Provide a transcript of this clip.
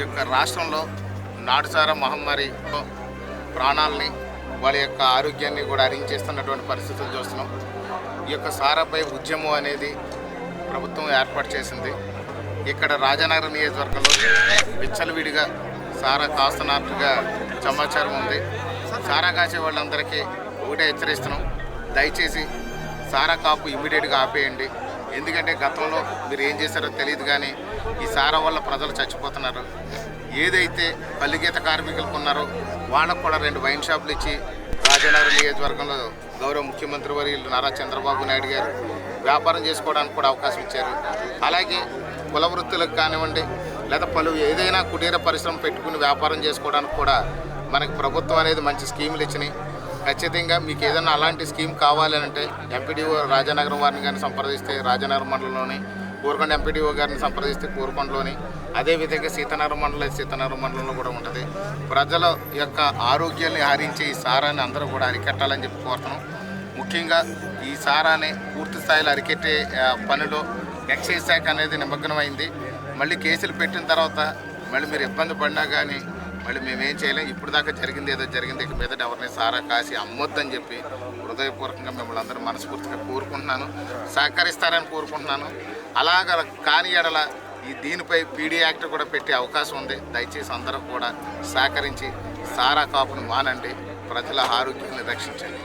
ఈ యొక్క రాష్ట్రంలో నాటుసార మహమ్మారి ప్రాణాలని వాళ్ళ యొక్క ఆరోగ్యాన్ని కూడా అరించేస్తున్నటువంటి పరిస్థితులు చూస్తున్నాం. ఈ యొక్క సారాపై ఉద్యమం అనేది ప్రభుత్వం ఏర్పాటు చేసింది. ఇక్కడ రాజనగరం నియోజకవర్గంలో విచ్చలవిడిగా సారా కాస్తున్నట్టుగా సమాచారం ఉంది. సారా కాసే వాళ్ళందరికీ ఒకటే హెచ్చరిస్తున్నాం. దయచేసి సారా కాపు ఇమ్మీడియట్గా ఆపేయండి. ఎందుకంటే గతంలో మీరు ఏం చేశారో తెలియదు కానీ ఈ సారా వల్ల ప్రజలు చచ్చిపోతున్నారు. ఏదైతే పల్లిగీత కార్మికులకు ఉన్నారో వాళ్ళకు కూడా రెండు వైన్ షాపులు ఇచ్చి రాజనగరం నియోజకవర్గంలో గౌరవ ముఖ్యమంత్రి వర్యులు నారా చంద్రబాబు నాయుడు గారు వ్యాపారం చేసుకోవడానికి కూడా అవకాశం ఇచ్చారు. అలాగే కుల వృత్తులకు కానివ్వండి లేదా పలు ఏదైనా కుటీర పరిశ్రమ పెట్టుకుని వ్యాపారం చేసుకోవడానికి కూడా మనకి ప్రభుత్వం అనేది మంచి స్కీములు ఇచ్చినాయి. ఖచ్చితంగా మీకు ఏదైనా అలాంటి స్కీమ్ కావాలంటే ఎంపీడీఓ రాజానగరం వారిని కానీ సంప్రదిస్తే రాజానగరం మండలంలోని కోరుకొండ ఎంపీడీఓ గారిని సంప్రదిస్తే కోరుకొండలోని అదేవిధంగా సీతనగరం మండలం సీతనగరం మండలంలో కూడా ఉంటుంది. ప్రజల యొక్క ఆరోగ్యాన్ని హరించే ఈ సారాన్ని అందరూ కూడా అరికట్టాలని చెప్పి కోరుతున్నాం. ముఖ్యంగా ఈ సారాన్ని పూర్తి స్థాయిలో అరికెట్టే పనిలో ఎక్సైజ్ శాఖ అనేది నిమగ్నమైంది. మళ్ళీ కేసులు పెట్టిన తర్వాత మళ్ళీ మీరు ఇబ్బంది పడినా కానీ మళ్ళీ మేమేం చేయలేం. ఇప్పుడు దాకా జరిగింది ఏదో జరిగింది. ఇక మీద ఎవరిని సారా కాసి అమ్మొద్దని చెప్పి హృదయపూర్వకంగా మిమ్మల్ని అందరూ మనస్ఫూర్తిగా కోరుకుంటున్నాను. సహకరిస్తారని కోరుకుంటున్నాను. అలాగ కాని ఎడల ఈ దీనిపై పీడీ యాక్ట్ కూడా పెట్టే అవకాశం ఉంది. దయచేసి అందరూ కూడా సహకరించి సారా కాపును మానండి. ప్రజల ఆరోగ్యాన్ని రక్షించండి.